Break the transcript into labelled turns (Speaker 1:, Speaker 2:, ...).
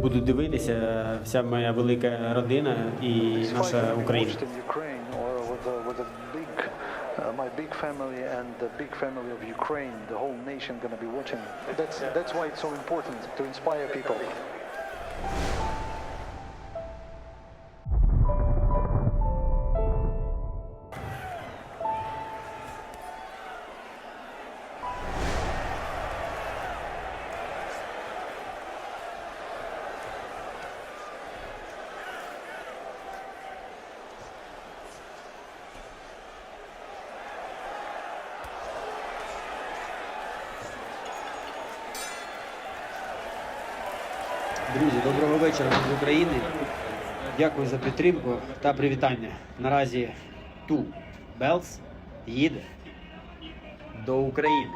Speaker 1: Будуть дивитися вся моя велика родина і наша Україна.
Speaker 2: Uh, my big family and the big family of Ukraine, the whole nation gonna be watching. That's that's why it's so important to inspire people.
Speaker 1: Друзі, доброго вечора з України. Дякую за підтримку та привітання. Наразі Ту Белс їде до України.